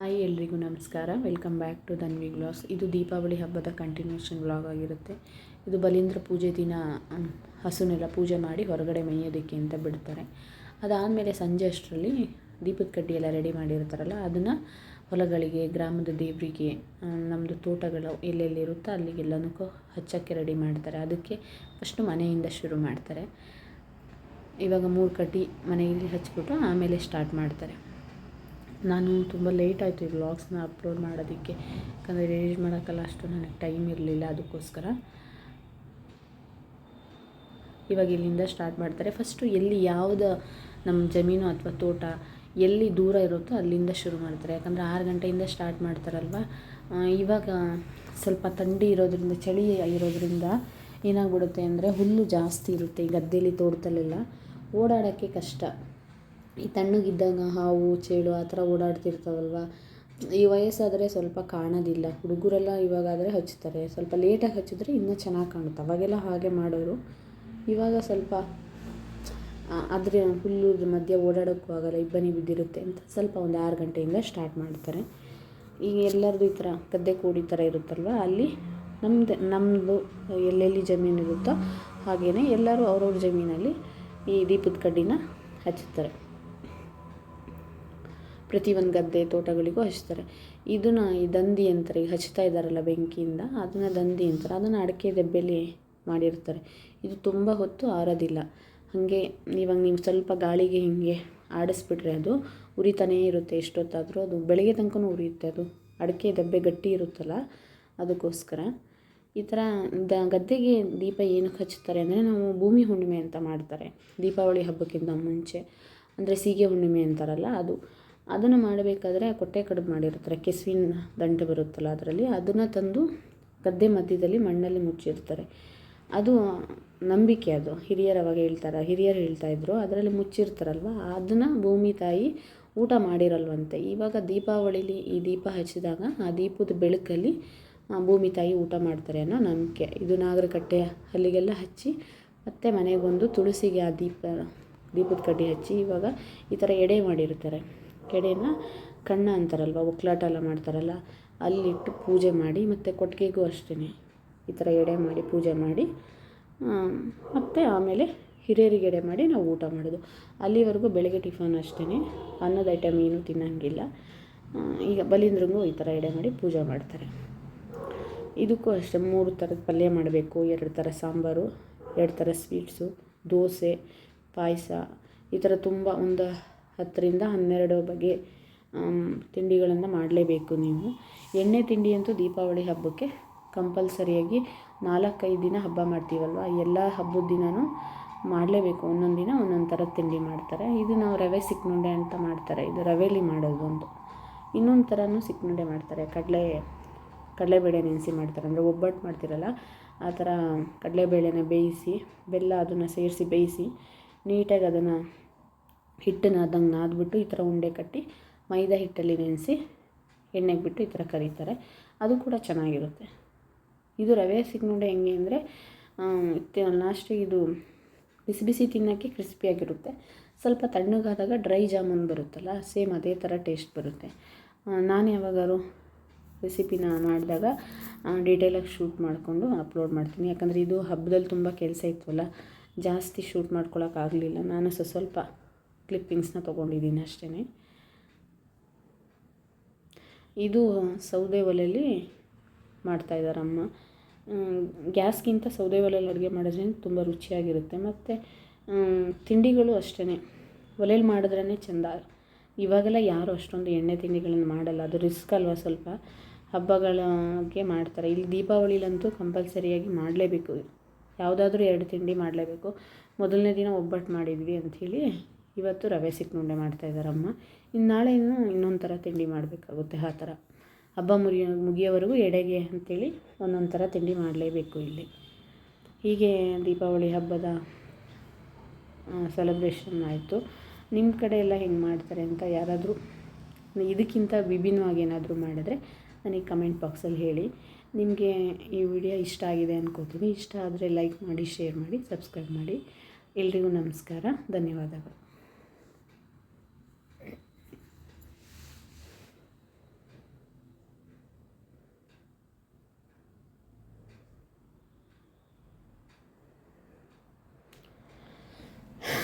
Hi ಎಲ್ರಿಗೂ ನಮಸ್ಕಾರ. Welcome back to Danvi vlogs ಇದು ದೀಪಾವಳಿ ಹಬ್ಬದ ಕಂಟಿನ್ಯೂಷನ್ ವ್ಲಾಗ್ ಆಗಿರುತ್ತೆ. ಇದು ಬಲೀಂದ್ರ ಪೂಜೆ ದಿನ ಹಸುನೆಲ್ಲ ಪೂಜೆ ಮಾಡಿ ಹೊರಗಡೆ ಮೇಯೋದಕ್ಕೆ ಅಂತ ಬಿಡ್ತಾರೆ. ಅದಾದಮೇಲೆ ಸಂಜೆ ಅಷ್ಟರಲ್ಲಿ ದೀಪದ ಕಡ್ಡಿ ಎಲ್ಲ ರೆಡಿ ಮಾಡಿರ್ತಾರಲ್ಲ, ಅದನ್ನು ಹೊಲಗಳಿಗೆ, ಗ್ರಾಮದ ದೇವರಿಗೆ ನಮ್ಮದು ತೋಟಗಳು ಎಲ್ಲೆಲ್ಲಿರುತ್ತೋ ಅಲ್ಲಿಗೆಲ್ಲನಕ್ಕೂ ಹಚ್ಚಕ್ಕೆ ರೆಡಿ ಮಾಡ್ತಾರೆ. ಅದಕ್ಕೆ ಫಸ್ಟು ಮನೆಯಿಂದ ಶುರು ಮಾಡ್ತಾರೆ. ಇವಾಗ ಮೂರು ಕಡ್ಡಿ ಮನೆಯಲ್ಲಿ ಹಚ್ಬಿಟ್ಟು ಆಮೇಲೆ ಸ್ಟಾರ್ಟ್ ಮಾಡ್ತಾರೆ. ನಾನು ತುಂಬ ಲೇಟ್ ಆಯಿತು ಈ ವ್ಲಾಗ್ಸ್ನ ಅಪ್ಲೋಡ್ ಮಾಡೋದಕ್ಕೆ. ಯಾಕಂದರೆ ರಿಲೀಸ್ ಮಾಡೋಕ್ಕಲ್ಲ ಅಷ್ಟು ನನಗೆ ಟೈಮ್ ಇರಲಿಲ್ಲ ಅದಕ್ಕೋಸ್ಕರ. ಇವಾಗ ಇಲ್ಲಿಂದ ಸ್ಟಾರ್ಟ್ ಮಾಡ್ತಾರೆ. ಫಸ್ಟು ಎಲ್ಲಿ ಯಾವುದು ನಮ್ಮ ಜಮೀನು ಅಥವಾ ತೋಟ ಎಲ್ಲಿ ದೂರ ಇರುತ್ತೋ ಅಲ್ಲಿಂದ ಶುರು ಮಾಡ್ತಾರೆ. ಯಾಕಂದರೆ ಆರು ಗಂಟೆಯಿಂದ ಸ್ಟಾರ್ಟ್ ಮಾಡ್ತಾರಲ್ವ? ಇವಾಗ ಸ್ವಲ್ಪ ಥಂಡಿ ಇರೋದ್ರಿಂದ, ಚಳಿ ಇರೋದ್ರಿಂದ ಏನಾಗ್ಬಿಡುತ್ತೆ ಅಂದರೆ ಹುಲ್ಲು ಜಾಸ್ತಿ ಇರುತ್ತೆ. ಈ ಗದ್ದೆಯಲ್ಲಿ ತೋಟದಲ್ಲೆಲ್ಲ. ಓಡಾಡೋಕ್ಕೆ ಕಷ್ಟ. ಈ ತಣ್ಣಗಿದ್ದಾಗ ಹಾವು, ಚೇಳು ಆ ಥರ ಓಡಾಡ್ತಿರ್ತಾವಲ್ವ? ಈ ವಯಸ್ಸಾದರೆ ಸ್ವಲ್ಪ ಕಾಣೋದಿಲ್ಲ. ಹುಡುಗರೆಲ್ಲ ಇವಾಗಾದರೆ ಹಚ್ತಾರೆ. ಸ್ವಲ್ಪ ಲೇಟಾಗಿ ಹಚ್ಚಿದ್ರೆ ಇನ್ನೂ ಚೆನ್ನಾಗಿ ಕಾಣುತ್ತೆ. ಅವಾಗೆಲ್ಲ ಹಾಗೆ ಮಾಡೋರು ಇವಾಗ ಸ್ವಲ್ಪ ಆದರೆ ಹುಲ್ಲು ಮಧ್ಯೆ ಓಡಾಡೋಕ್ಕೂ ಆಗಲ್ಲ. ಇಬ್ಬನಿ ಬಿದ್ದಿರುತ್ತೆ ಅಂತ ಸ್ವಲ್ಪ ಒಂದು ಆರು ಗಂಟೆಯಿಂದ ಸ್ಟಾರ್ಟ್ ಮಾಡ್ತಾರೆ. ಈಗ ಎಲ್ಲರದು ಈ ಥರ ಗದ್ದೆ ಕೂಡಿ ಥರ ಇರುತ್ತಲ್ವ? ಅಲ್ಲಿ ನಮ್ಮದು ನಮ್ಮದು ಎಲ್ಲೆಲ್ಲಿ ಜಮೀನು ಇರುತ್ತೋ ಹಾಗೆಯೇ ಎಲ್ಲರೂ ಅವ್ರವ್ರ ಜಮೀನಲ್ಲಿ ಈ ದೀಪದ ಕಡ್ಡಿನ ಹಚ್ಚುತ್ತಾರೆ. ಪ್ರತಿಯೊಂದು ಗದ್ದೆ ತೋಟಗಳಿಗೂ ಹಚ್ತಾರೆ. ಇದನ್ನು ಈ ದಂದಿ ಅಂತಾರೆ ಈಗ ಹಚ್ತಾ ಇದ್ದಾರಲ್ಲ ಬೆಂಕಿಯಿಂದ, ಅದನ್ನು ದಂದಿ ಅಂತಾರೆ. ಅದನ್ನು ಅಡಿಕೆ ದೆಬ್ಬೆಲಿ ಮಾಡಿರ್ತಾರೆ. ಇದು ತುಂಬ ಹೊತ್ತು ಆರೋದಿಲ್ಲ. ಹಾಗೆ ಇವಾಗ ನೀವು ಸ್ವಲ್ಪ ಗಾಳಿಗೆ ಹಿಂಗೆ ಆಡಿಸ್ಬಿಟ್ರೆ ಅದು ಉರಿತಾನೇ ಇರುತ್ತೆ. ಎಷ್ಟೊತ್ತಾದರೂ ಅದು ಬೆಳಗ್ಗೆ ತನಕನೂ ಉರಿಯುತ್ತೆ ಅದು. ಅಡಿಕೆ ದಬ್ಬೆ ಗಟ್ಟಿ ಇರುತ್ತಲ್ಲ, ಅದಕ್ಕೋಸ್ಕರ. ಈ ಥರ ದ ಗದ್ದೆಗೆ ದೀಪ ಏನಕ್ಕೆ ಹಚ್ತಾರೆ ಅಂದರೆ ನಾವು ಭೂಮಿ ಹುಣ್ಣಿಮೆ ಅಂತ ಮಾಡ್ತಾರೆ. ದೀಪಾವಳಿ ಹಬ್ಬಕ್ಕಿಂತ ಮುಂಚೆ. ಅಂದರೆ ಸೀಗೆ ಹುಣ್ಣಿಮೆ ಅಂತಾರಲ್ಲ ಅದು. ಅದನ್ನು ಮಾಡಬೇಕಾದ್ರೆ ಕೊಟ್ಟೆ ಕಡುಬು ಮಾಡಿರ್ತಾರೆ. ಕೆಸುವಿನ ದಂಟು ಬರುತ್ತಲ್ಲ ಅದರಲ್ಲಿ, ಅದನ್ನು ತಂದು ಗದ್ದೆ ಮಧ್ಯದಲ್ಲಿ ಮಣ್ಣಲ್ಲಿ ಮುಚ್ಚಿರ್ತಾರೆ. ಅದು ನಂಬಿಕೆ ಅದು. ಹಿರಿಯರು ಅವಾಗ ಹೇಳ್ತಾರೆ, ಹಿರಿಯರು ಹೇಳ್ತಾ ಇದ್ರು, ಅದರಲ್ಲಿ ಮುಚ್ಚಿರ್ತಾರಲ್ವ? ಅದನ್ನು ಭೂಮಿ ತಾಯಿ ಊಟ ಮಾಡಿರಲ್ವಂತೆ. ಇವಾಗ ದೀಪಾವಳಿಲಿ ಈ ದೀಪ ಹಚ್ಚಿದಾಗ ಆ ದೀಪದ ಬೆಳಕಲ್ಲಿ ಭೂಮಿ ತಾಯಿ ಊಟ ಮಾಡ್ತಾರೆ ಅನ್ನೋ ನಂಬಿಕೆ. ಇದು ನಾಗರಕಟ್ಟೆ ಅಲ್ಲಿಗೆಲ್ಲ ಹಚ್ಚಿ ಮತ್ತೆ ಮನೆಗೊಂದು ತುಳಸಿಗೆ ಆ ದೀಪ, ದೀಪದ ಕಡ್ಡಿ ಹಚ್ಚಿ ಇವಾಗ ಈ ಥರ ಎಡೆ ಮಾಡಿರ್ತಾರೆ. ಎಡೆನ ಕಣ್ಣ ಅಂತಾರಲ್ವ, ಒಕ್ಲಾಟ ಎಲ್ಲ ಮಾಡ್ತಾರಲ್ಲ, ಅಲ್ಲಿಟ್ಟು ಪೂಜೆ ಮಾಡಿ ಮತ್ತು ಕೊಟ್ಟಿಗೆಗೂ ಅಷ್ಟೇ ಈ ಥರ ಎಡೆ ಮಾಡಿ ಪೂಜೆ ಮಾಡಿ ಮತ್ತು ಆಮೇಲೆ ಹಿರಿಯರಿಗೆ ಎಡೆ ಮಾಡಿ ನಾವು ಊಟ ಮಾಡೋದು. ಅಲ್ಲಿವರೆಗೂ ಬೆಳಗ್ಗೆ ಟಿಫನ್ ಅಷ್ಟೇ ಅನ್ನದ ಐಟಮ್ ಏನೂ ತಿನ್ನೋಂಗಿಲ್ಲ. ಈಗ ಬಲೀಂದ್ರಂಗೂ ಈ ಥರ ಎಡೆ ಮಾಡಿ ಪೂಜೆ ಮಾಡ್ತಾರೆ. ಇದಕ್ಕೂ ಅಷ್ಟೇ, ಮೂರು ಥರದ ಪಲ್ಯ ಮಾಡಬೇಕು, ಎರಡು ಥರ ಸಾಂಬಾರು, ಎರಡು ಥರ ಸ್ವೀಟ್ಸು ದೋಸೆ, ಪಾಯಸ, ಈ ಥರ ತುಂಬ ಒಂದು ಹತ್ತರಿಂದ ಹನ್ನೆರಡು ಬಗೆ ತಿಂಡಿಗಳನ್ನು ಮಾಡಲೇಬೇಕು ನೀವು. ಎಣ್ಣೆ ತಿಂಡಿ ಅಂತೂ ದೀಪಾವಳಿ ಹಬ್ಬಕ್ಕೆ ಕಂಪಲ್ಸರಿಯಾಗಿ ನಾಲ್ಕೈದು ದಿನ ಹಬ್ಬ ಮಾಡ್ತೀವಲ್ವ? ಎಲ್ಲ ಹಬ್ಬದ ದಿನವೂ ಮಾಡಲೇಬೇಕು. ಒಂದೊಂದು ದಿನ ಒಂದೊಂದು ಥರದ ತಿಂಡಿ ಮಾಡ್ತಾರೆ. ಇದು ನಾವು ರವೆ ಸಿಕ್ಕುಂಡೆ ಅಂತ ಮಾಡ್ತಾರೆ. ಇದು ರವೆಲಿ ಮಾಡೋದು ಒಂದು. ಇನ್ನೊಂದು ಥರನೂ ಸಿಕ್ಕುಂಡೆ ಮಾಡ್ತಾರೆ. ಕಡಲೆ ಕಡಲೆಬೇಳೆ ನೆನೆಸಿ ಮಾಡ್ತಾರೆ. ಅಂದರೆ ಒಬ್ಬಟ್ಟು ಮಾಡ್ತಿರಲ್ಲ, ಆ ಥರ ಕಡಲೆಬೇಳೆನ ಬೇಯಿಸಿ, ಬೆಲ್ಲ ಅದನ್ನು ಸೇರಿಸಿ ಬೇಯಿಸಿ, ನೀಟಾಗಿ ಅದನ್ನು ಹಿಟ್ಟನ್ನು ಅದಂಗೆ ನಾದ್ಬಿಟ್ಟು ಈ ಥರ ಉಂಡೆ ಕಟ್ಟಿ ಮೈದಾ ಹಿಟ್ಟಲ್ಲಿ ನೆನೆಸಿ ಎಣ್ಣೆಗೆ ಬಿಟ್ಟು ಈ ಥರ ಕರೀತಾರೆ. ಅದು ಕೂಡ ಚೆನ್ನಾಗಿರುತ್ತೆ. ಇದು ರವೆ ಸಿಗ್ನುಂಡೆ ಹೆಂಗೆ ಅಂದರೆ ಲಾಸ್ಟಿಗೆ ಇದು ಬಿಸಿ ಬಿಸಿ ತಿನ್ನೋಕ್ಕೆ ಕ್ರಿಸ್ಪಿಯಾಗಿರುತ್ತೆ ಸ್ವಲ್ಪ ತಣ್ಣಗಾದಾಗ ಡ್ರೈ ಜಾಮೂನ್ ಬರುತ್ತಲ್ಲ, ಸೇಮ್ ಅದೇ ಥರ ಟೇಸ್ಟ್ ಬರುತ್ತೆ. ನಾನು ಯಾವಾಗಾರು ರೆಸಿಪಿನ ಮಾಡಿದಾಗ ಡೀಟೇಲಾಗಿ ಶೂಟ್ ಮಾಡಿಕೊಂಡು ಅಪ್ಲೋಡ್ ಮಾಡ್ತೀನಿ. ಯಾಕಂದರೆ ಇದು ಹಬ್ಬದಲ್ಲಿ ತುಂಬ ಕೆಲಸ ಇತ್ತಲ್ಲ, ಜಾಸ್ತಿ ಶೂಟ್ ಮಾಡ್ಕೊಳ್ಳೋಕ್ಕಾಗಲಿಲ್ಲ ನಾನು ಸ್ವಲ್ಪ ಕ್ಲಿಪ್ಪಿಂಗ್ಸ್ನ ತೊಗೊಂಡಿದ್ದೀನಿ ಅಷ್ಟೇ ಇದು ಸೌದೆ ಒಲೆಯಲ್ಲಿ ಮಾಡ್ತಾಯಿದ್ದಾರೆ ಅಮ್ಮ. ಗ್ಯಾಸ್ಗಿಂತ ಸೌದೆ ಒಲೆಯಲ್ಲಿ ಅಡುಗೆ ಮಾಡಿದ್ರೆ ತುಂಬ ರುಚಿಯಾಗಿರುತ್ತೆ. ಮತ್ತು ತಿಂಡಿಗಳು ಅಷ್ಟೇ ಒಲೆಯಲ್ಲಿ ಮಾಡಿದ್ರೇ ಚೆಂದ. ಇವಾಗೆಲ್ಲ ಯಾರು ಅಷ್ಟೊಂದು ಎಣ್ಣೆ ತಿಂಡಿಗಳನ್ನು ಮಾಡಲ್ಲ. ಅದು ರಿಸ್ಕ್ ಅಲ್ವಾ ಸ್ವಲ್ಪ? ಹಬ್ಬಗಳಿಗೆ ಮಾಡ್ತಾರೆ. ಇಲ್ಲಿ ದೀಪಾವಳಿಲಂತೂ ಕಂಪಲ್ಸರಿಯಾಗಿ ಮಾಡಲೇಬೇಕು. ಯಾವುದಾದ್ರೂ ಎರಡು ತಿಂಡಿ ಮಾಡಲೇಬೇಕು. ಮೊದಲನೇ ದಿನ ಒಬ್ಬಟ್ಟು ಮಾಡಿದ್ವಿ ಅಂಥೇಳಿ ಇವತ್ತು ರವೆ ಸಿಕ್ಕುಂಡೆ ಮಾಡ್ತಾಯಿದ್ದಾರಮ್ಮ ಇನ್ನು ನಾಳೆ ಇನ್ನೂ ಇನ್ನೊಂದು ಥರ ತಿಂಡಿ ಮಾಡಬೇಕಾಗುತ್ತೆ ಆ ಥರ. ಹಬ್ಬ ಮುರಿಯೋ ಮುಗಿಯೋವರೆಗೂ ಎಡೆಗೆ ಅಂಥೇಳಿ ಒಂದೊಂದು ಥರ ತಿಂಡಿ ಮಾಡಲೇಬೇಕು ಇಲ್ಲಿ. ಹೀಗೆ ದೀಪಾವಳಿ ಹಬ್ಬದ ಸೆಲೆಬ್ರೇಷನ್ ಆಯಿತು. ನಿಮ್ಮ ಕಡೆ ಎಲ್ಲ ಹೆಂಗೆ ಮಾಡ್ತಾರೆ ಅಂತ ಯಾರಾದರೂ ಇದಕ್ಕಿಂತ ವಿಭಿನ್ನವಾಗಿ ಏನಾದರೂ ಮಾಡಿದ್ರೆ ನನಗೆ ಕಮೆಂಟ್ ಬಾಕ್ಸಲ್ಲಿ ಹೇಳಿ. ನಿಮಗೆ ಈ ವಿಡಿಯೋ ಇಷ್ಟ ಆಗಿದೆ ಅನ್ಕೋತೀನಿ. ಇಷ್ಟ ಆದರೆ ಲೈಕ್ ಮಾಡಿ ಶೇರ್ ಮಾಡಿ ಸಬ್ಸ್ಕ್ರೈಬ್ ಮಾಡಿ. ಎಲ್ರಿಗೂ ನಮಸ್ಕಾರ. ಧನ್ಯವಾದಗಳು.